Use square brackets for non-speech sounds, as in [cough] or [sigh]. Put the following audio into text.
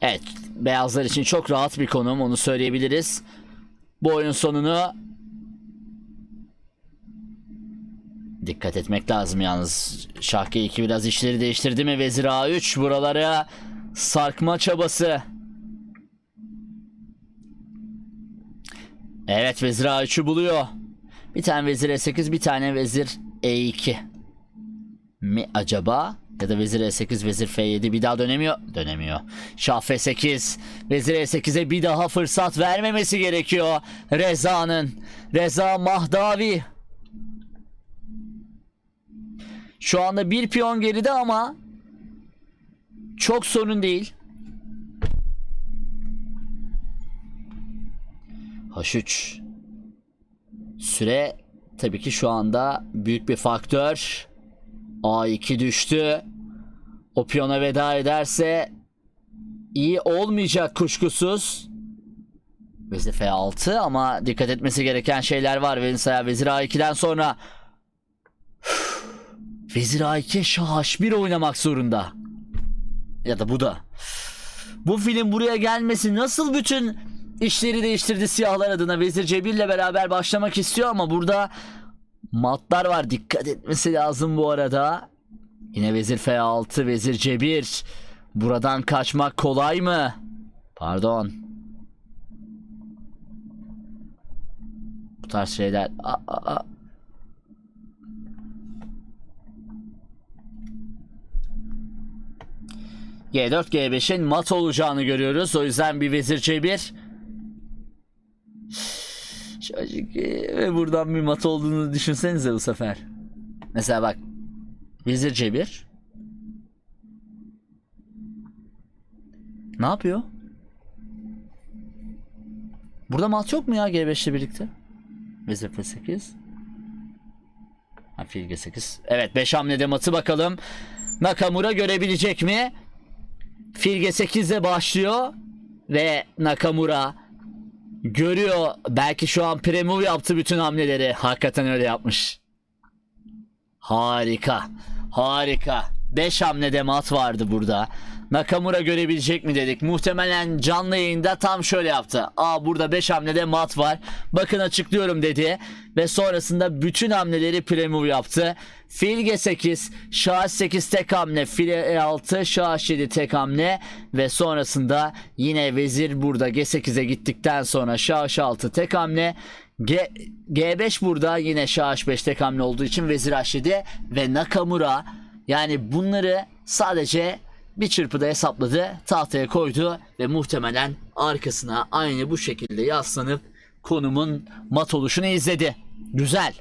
Evet, beyazlar için çok rahat bir konum onu söyleyebiliriz. Bu oyun sonunu dikkat etmek lazım yalnız. Şahki 2 biraz işleri değiştirdi mi? Vezir A3 buralara sarkma çabası. Evet vezir A3'ü buluyor. Bir tane vezir E8 bir tane vezir E2 mi acaba? Ya da vezir E8 vezir F7 bir daha dönemiyor. Dönemiyor. Şah F8 vezir E8'e bir daha fırsat vermemesi gerekiyor. Reza'nın. Reza Mahdavi. Şu anda bir piyon geride ama çok sorun değil. H3 Süre tabii ki şu anda büyük bir faktör. A2 düştü. O piyona veda ederse iyi olmayacak kuşkusuz. Vezir F6 ama dikkat etmesi gereken şeyler var. Mesela Vezir A2'den sonra [sighs] Vezir A2 Şah H1 oynamak zorunda. Ya da bu da. Bu film buraya gelmesi nasıl bütün işleri değiştirdi siyahlar adına. Vezir C1 ile beraber başlamak istiyor ama burada matlar var. Dikkat etmesi lazım bu arada. Yine Vezir F6, Vezir C1. Buradan kaçmak kolay mı? Pardon. Bu tarz şeyler. Aa, aa, aa. G4 G5'in mat olacağını görüyoruz. O yüzden bir vezir C1 Şacık ve buradan bir mat olduğunu düşünsenize bu sefer. Mesela bak vezir C1 Ne yapıyor? Burada mat yok mu ya G5 ile birlikte? Vezir F8 ha, Fil G8 Evet 5 hamlede matı bakalım Nakamura görebilecek mi? Fil G8 ile başlıyor ve Nakamura görüyor. Belki şu an premove yaptı bütün hamleleri. Hakikaten öyle yapmış. Harika. Harika. 5 hamlede mat vardı burada. Nakamura görebilecek mi dedik. Muhtemelen canlı yayında tam şöyle yaptı. Aa burada 5 hamlede mat var. Bakın açıklıyorum dedi. Ve sonrasında bütün hamleleri premove yaptı. Fil G8, Şah 8 tek hamle, Fil E6, Şah 7 tek hamle ve sonrasında yine vezir burada G8'e gittikten sonra Şah H6 tek hamle. G, G5 burada yine Şah H5 tek hamle olduğu için vezir H7 ve Nakamura yani bunları sadece bir çırpıda hesapladı, tahtaya koydu ve muhtemelen arkasına aynı bu şekilde yaslanıp konumun mat oluşunu izledi. Güzel.